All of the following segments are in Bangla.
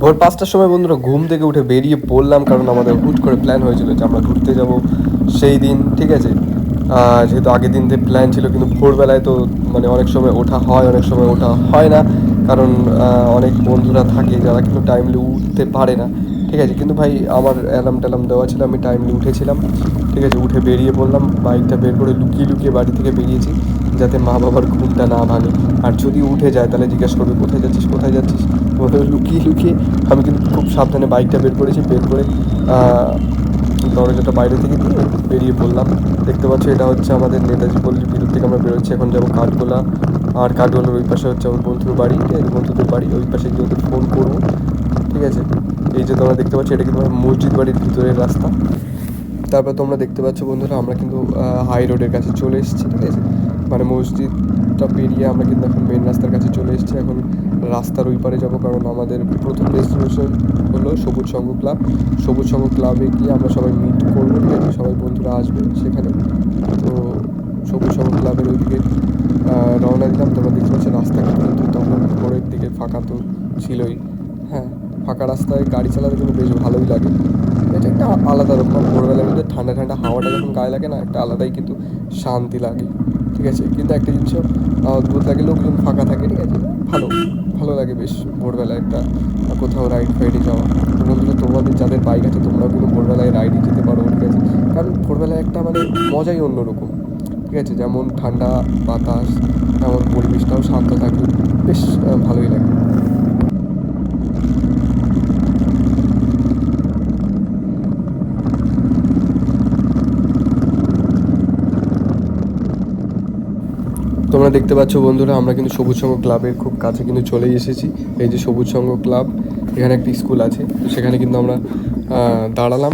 ভোর পাঁচটার সময় বন্ধুরা ঘুম থেকে উঠে বেরিয়ে পড়লাম কারণ আমাদের হুট করে প্ল্যান হয়েছিল যে আমরা ঘুরতে যাব সেই দিন, ঠিক আছে? যেহেতু আগের দিন থেকে প্ল্যান ছিল, কিন্তু ভোরবেলায় তো মানে অনেক সময় ওঠা হয়, অনেক সময় ওঠা হয় না। কারণ অনেক বন্ধুরা থাকে যারা কিন্তু টাইমলি উঠতে পারে না, ঠিক আছে? কিন্তু ভাই, আমার অ্যালার্ম ট্যালার্ম দেওয়া ছিল, আমি টাইমলি উঠেছিলাম, ঠিক আছে? উঠে বেরিয়ে পড়লাম বাইকটা বের করে লুকিয়ে লুকিয়ে বাড়ি থেকে বেরিয়েছি। যাতে মা বাবার ঘুমটা না ভাঙে। আর যদি উঠে যায়, তাহলে জিজ্ঞেস করবে, কোথায় যাচ্ছিস কোথায় যাচ্ছিস? লুকিয়ে লুকিয়ে আমি কিন্তু খুব সাবধানে বাইকটা বের করেছি, বের করে দরজাটা বাইরে থেকে দিয়ে বেরিয়ে পড়লাম। দেখতে পাচ্ছ, এটা হচ্ছে আমাদের নেতাজি পল্লীর ভিতর থেকে আমরা বেরোচ্ছি। এখন যাব কাঠগোলা আর কাঠগোলার ওই পাশে হচ্ছে আমার বন্ধুর বাড়ি বন্ধুদের বাড়ি। ওই পাশে গিয়ে ওদের ফোন করব, ঠিক আছে? এই যে তোমরা দেখতে পাচ্ছ, এটা কিন্তু মসজিদ বাড়ির ভিতরের রাস্তা। তারপর তোমরা দেখতে পাচ্ছ বন্ধুরা, আমরা কিন্তু হাই রোডের কাছে চলে এসেছি, ঠিক আছে? মানে মসজিদটা পেরিয়ে আমরা কিন্তু এখন মেন রাস্তার কাছে চলে এসেছি। এখন রাস্তার ওই পারে যাব কারণ আমাদের প্রথম ডেস্টিনেশন হলো সবুজ সংঘ ক্লাব সবুজ সংঘ ক্লাবে গিয়ে আমরা সবাই মিট করব, ঠিক আছে? সবাই বন্ধুরা আসবে সেখানে। তো সবুজ সংঘ ক্লাবের ওইদিকে রওনা দিলাম। তোমরা দেখতে পাচ্ছ রাস্তাঘাট কিন্তু তখন ভোরের দিকে ফাঁকা তো ছিলই। হ্যাঁ ফাঁকা রাস্তায় গাড়ি চালাতে কিন্তু বেশ ভালোই লাগে। এটা একটা আলাদা রকম, ভোরবেলার মধ্যে ঠান্ডা ঠান্ডা হাওয়াটা যখন গায়ে লাগে না, একটা আলাদাই কিন্তু শান্তি লাগে। ঠিক আছে? কিন্তু একটা জিনিস দূর লাগে লোকজন ফাঁকা থাকে, ঠিক আছে? ভালো ভালো লাগে বেশ ভোরবেলায় একটা কোথাও রাইড ফাইডে যাওয়া। বন্ধুরা, তোমাদের যাদের বাইক আছে, তোমরাও কিন্তু ভোরবেলায় রাইডে যেতে পারো, ঠিক আছে? কারণ ভোরবেলায় একটা মানে মজাই অন্যরকম, ঠিক আছে? যেমন ঠান্ডা বাতাস, তেমন পরিবেশটাও শান্ত থাকে বেশ ভালোই লাগে। তোমরা দেখতে পাচ্ছ বন্ধুরা আমরা কিন্তু সবুজ সংঘ ক্লাবের খুব কাছে কিন্তু চলেই এসেছি। এই যে সবুজ সংঘ ক্লাব এখানে একটি স্কুল আছে। তো সেখানে কিন্তু আমরা আহ, দাঁড়ালাম।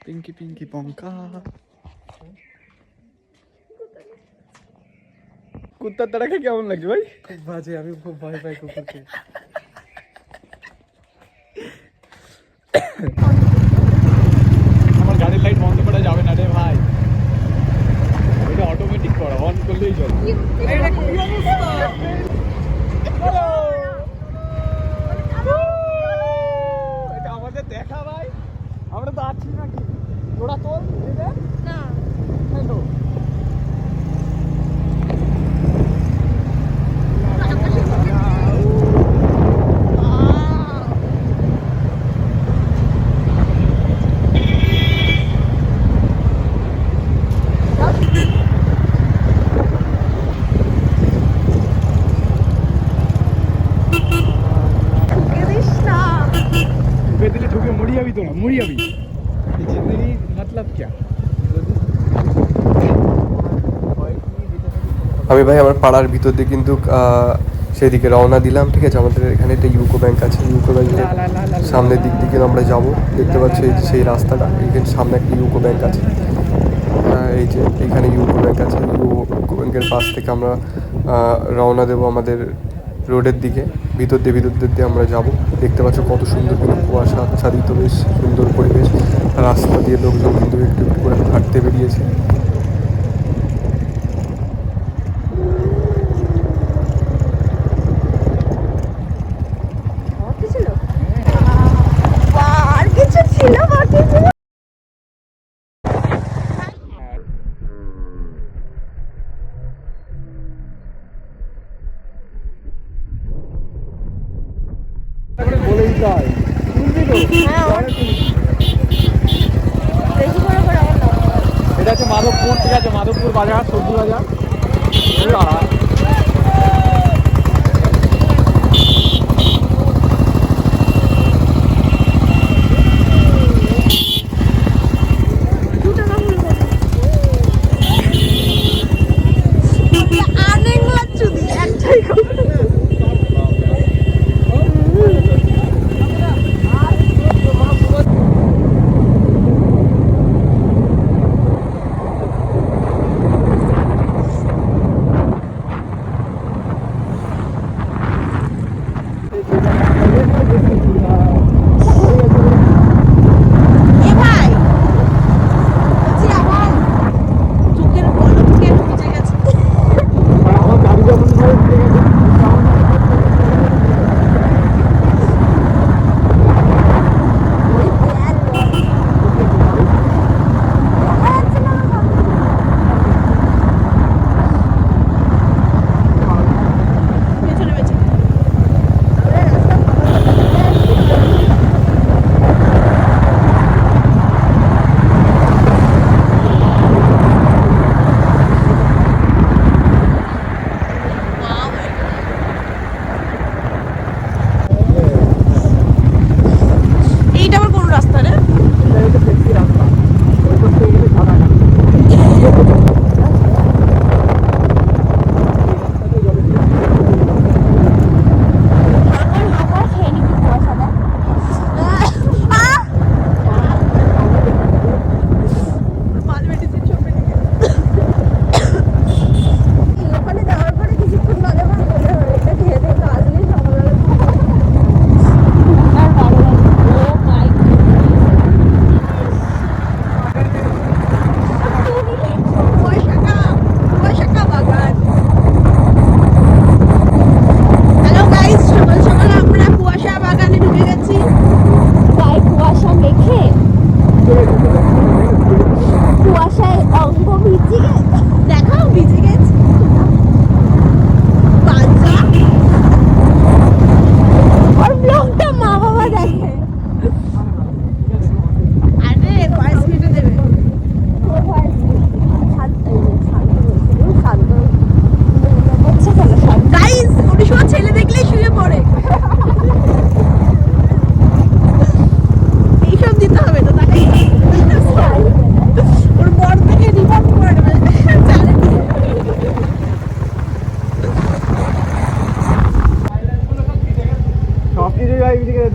পিঙ্কি পিঙ্কি পঙ্কা কুত্তার তারাকে কেমন লাগছে ভাই? খুব বাজে আমি খুব ভয় পাই কুকুরকে আমার গাড়ির লাইট বন্ধ করা যাবে না রে ভাই এটা অটোমেটিক করা অন করলেই চলে এটা আমাদের দেখা ভাই আমরা তো আছি নাকি তোরা তোর না হ্যালো বেদলে যাবি তোরা মরি যাবি জিন্দগি মতলব क्या আমি ভাই আমার পাড়ার ভিতর দিয়ে কিন্তু সেদিকে রওনা দিলাম ঠিক আছে আমাদের এখানে একটা ইউকো ব্যাংক আছে ইউকো ব্যাংকের সামনের দিক থেকে আমরা যাব দেখতে পাচ্ছ এই যে সেই রাস্তাটা এখানে সামনে একটা ইউকো ব্যাংক আছে এই যে এখানে ইউকো ব্যাংক আছে ইউকো ব্যাংকের পাশ থেকে আমরা রওনা দেবো আমাদের রোডের দিকে, ভিতর দিয়ে ভিতর দিয়ে আমরা যাব। দেখতে পাচ্ছ কত সুন্দর কিন্তু কুয়াশা, আচ্ছাদিত বেশ সুন্দর পরিবেশ। রাস্তা দিয়ে লোকজন কিন্তু একটু একটু করে হাঁটতে বেরিয়েছে।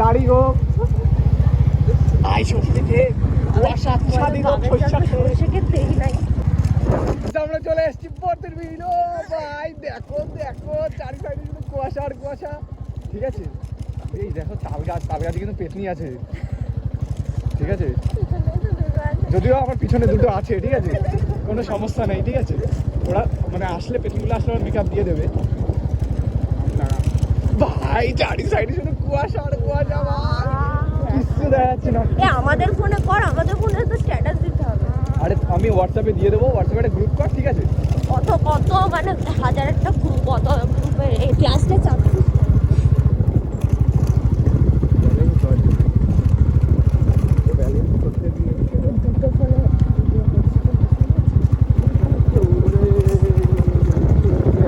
দাড়ি সেকে দেখি আমরা চলে এসেছি পথের বিল ও ভাই দেখো দেখো চারি সাইডে শুধু কুয়াশা আর কুয়াশা। ঠিক আছে? এই দেখো তাল গাছ তাল গাছে কিন্তু পেতনি আছে। ঠিক আছে? যদিও আমার পিছনে দুটো আছে ঠিক আছে? কোনো সমস্যা নেই ঠিক আছে? ওরা মানে আসলে পেতনিগুলো আসলে ওরা মেকআপ দিয়ে দেবে। ভাই চারি সাইডে শুধু কুয়াশা আর কুয়াশা ভাই। কিচ্ছু দেখা যাচ্ছে না। এ আমাদের ফোনে কর আমাদের ফোনে তো স্ট্যাটাস দিতে হবে। আরে আমি হোয়াটসঅ্যাপে দিয়ে দেবো হোয়াটসঅ্যাপে একটা গ্রুপ কর ঠিক আছে? কত কত মানে হাজার একটা গ্রুপ কত গ্রুপের এই ক্লাসটা চাপ দুটো ফোনে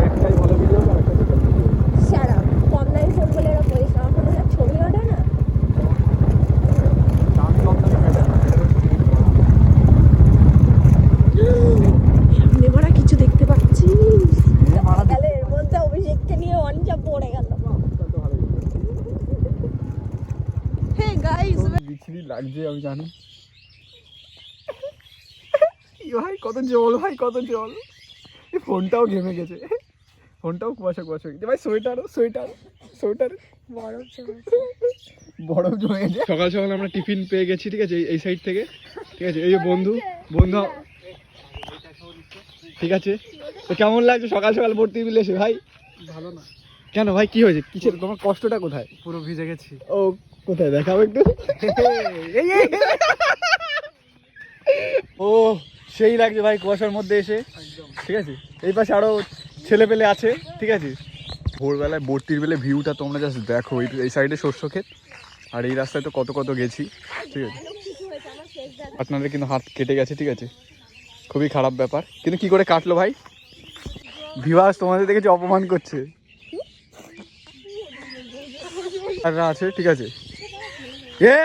একটাই ভালো ভিডিও আর একটা ছোট video। সারা কম দামি ফোন বলে এরা করিস আমার ফোনে যা ছবি ওঠে না দাম কম দামে better, better হচ্ছে সামনে বড়া কিছু দেখতে পাচ্ছি হ্যাঁ, মারা দিচ্ছে। তাহলে এর মধ্যে অভিষেককে নিয়ে অনিচা পড়ে গেল তো ভালোই। হে গাইস বিচ্ছিরি লাগছে আমি জানি। ভাই কত জল ভাই কত জল। এই ফোনটাও ঘেমে গেছে। ফোনটাও কুয়াশা কুয়াশা হয়ে গেছে। ভাই সোয়েটারও সোয়েটার সোয়েটার। বরফ বরফ জমে গেছে। সকাল সকাল আমরা টিফিন পেয়ে গেছি ঠিক আছে? এই- এই সাইড থেকে ঠিক আছে? এই যে বন্ধু বন্ধু ঠিক আছে? তো কেমন লাগছে সকাল সকাল ভর্তি মিলে ভাই? ভালো না। কেন ভাই কি হয়েছে? কিসের? তোমার কষ্টটা কোথায়? পুরো ভিজে গেছি। ও কোথায় দেখাও একটু? ও সেই লাগছে ভাই কুয়াশার মধ্যে এসে। ঠিক আছে? এই পাশে আরও ছেলে পেলে আছে ঠিক আছে? ভোরবেলায় ভর্তির বেলে ভিউটা তোমরা জাস্ট দেখো। এই সাইডে শস্য ক্ষেত আর এই রাস্তায় তো কত কত গেছি ঠিক আছে? কিছু হয়েছে আমার শেষ দেখা আপনাদের কিন্তু হাত কেটে গেছে ঠিক আছে? খুবই খারাপ ব্যাপার। কিন্তু কি করে কাটলো ভাই? ভিভাস তোমাদের দেখেছি অপমান করছে। আররা আছে ঠিক আছে? এ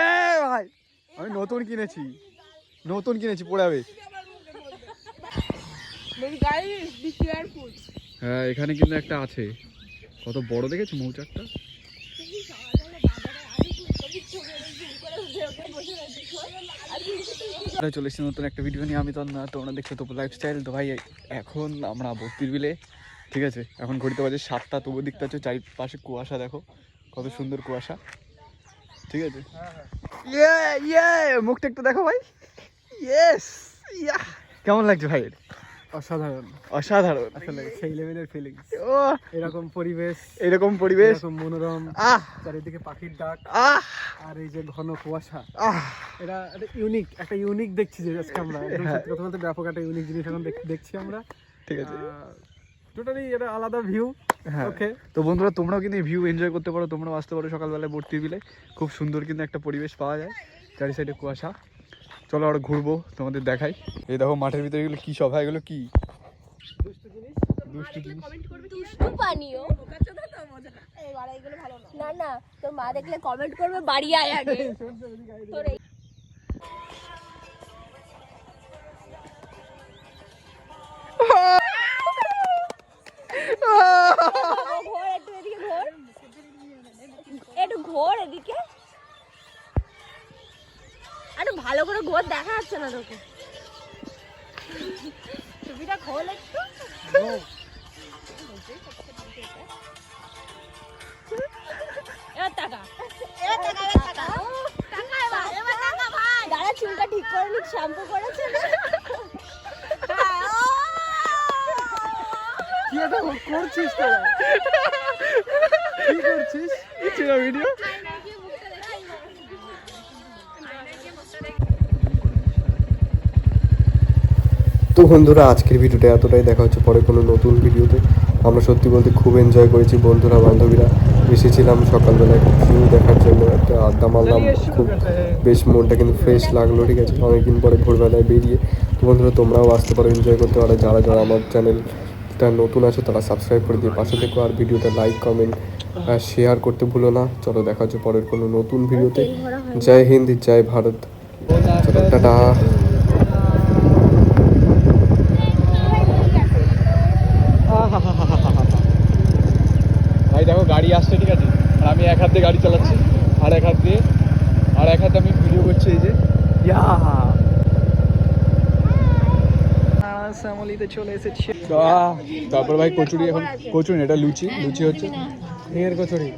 ভাই আমি নতুন কিনেছি। নতুন কিনেছি পড়ে যাবে। হ্যাঁ এখানে কিন্তু একটা আছে। কত বড় দেখেছ মৌচাকটা? চলে এসেছি নতুন একটা ভিডিও নিয়ে। আমি তো না তোমরা দেখছ তো লাইফস্টাইল তো ভাই এখন আমরা ভর্তির বিলে ঠিক আছে? এখন ঘড়িতে বাজে সাতটা তবু দেখতে পাচ্ছ চারিপাশে কুয়াশা দেখো। কত সুন্দর কুয়াশা। ঠিক আছে। ইয়ে ইয়ে মুখটা একটু দেখো ভাই। Yes yeah. কেমন লাগছে ভাই? অসাধারণ। অসাধারণ। আসলে সেই লেভেলের ফিলিংস ও। এরকম পরিবেশ এরকম পরিবেশ। মনোরম আহ। চারিদিকে পাখির ডাক আহ। আর এই যে ঘন কুয়াশা। আহ। এটা একটা ইউনিক একটা ইউনিক দেখছি যে আজকে আমরা। হ্যাঁ। কথা বলতে ব্যাপক একটা ইউনিক জিনিস এখন দেখ- দেখছি আমরা। ঠিক আছে। টোটালি এটা আলাদা ভিউ হ্যাঁ। ওকে তো বন্ধুরা তোমরাও কিন্তু ভিউ এনজয় করতে পারো তোমরাও আসতে পারো সকালবেলায় ভর্তির বিলে খুব সুন্দর কিন্তু একটা পরিবেশ পাওয়া যায় চারি সাইডে কুয়াশা। চলো আর ঘুরবো তোমাদের দেখাই। এই দেখো মাঠের ভিতরে এগুলো কি সব হয় এগুলো কি? দুষ্টু দুষ্টু পানীয়। না না তোর মা দেখলে কমেন্ট করবে বাড়ি আয় আগে। তোর এই- ঘোর একটু এদিকে ঘোর একটু ঘোর এদিকে। একটু ভালো করে ঘোর দেখা যাচ্ছে না তোকে। ছবিটা খোল একটু। এবার টাকা এবার টাকা এবার টাকা টাকা এবার এবার টাকা ভাই। দাঁড়া চুলটা ঠিক করে নিক শ্যাম্পু করেছে না? কি এটা করছিস তোরা? কি করছিস? কিছু না ভিডিও? তো বন্ধুরা আজকের ভিডিওটা এতটাই। দেখা হচ্ছে পরে কোনো নতুন ভিডিওতে। আমরা সত্যি বলতে খুব এনজয় করেছি বন্ধুরা বান্ধবীরা। এসেছিলাম সকালবেলা একটা ভিউ দেখার জন্য। একটা আড্ডা মারলাম খুব বেশ মনটা কিন্তু ফ্রেশ লাগল ঠিক আছে? অনেকদিন পরে ভোরবেলায় বেরিয়ে। তো বন্ধুরা তোমরাও আসতে পারো এনজয় করতে পারো। যারা যারা আমার চ্যানেলটা নতুন আছো, তারা সাবস্ক্রাইব করে দিয়ে পাশে থেকো আর ভিডিওটা লাইক কমেন্ট শেয়ার করতে ভুলো না। চলো, দেখা হচ্ছে পরের কোনো নতুন ভিডিওতে। জয় হিন্দ, জয় ভারত। চলো, টাটা। ভাই, দেখো, গাড়ি আসছে, ঠিক আছে? আর আমি এক হাত দিয়ে গাড়ি চালাচ্ছি, আর এক হাত দিয়ে আর এক হাতে আমি ভিডিও করছি এই যে। ইয়া! শ্যামলিতে চলে এসেছি। তারপর ভাই কচুরি এখন কচুরি এটা লুচি লুচি হচ্ছে। এর কচুরি।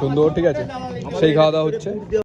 সুন্দর ঠিক আছে। সেই খাওয়া দাওয়া হচ্ছে।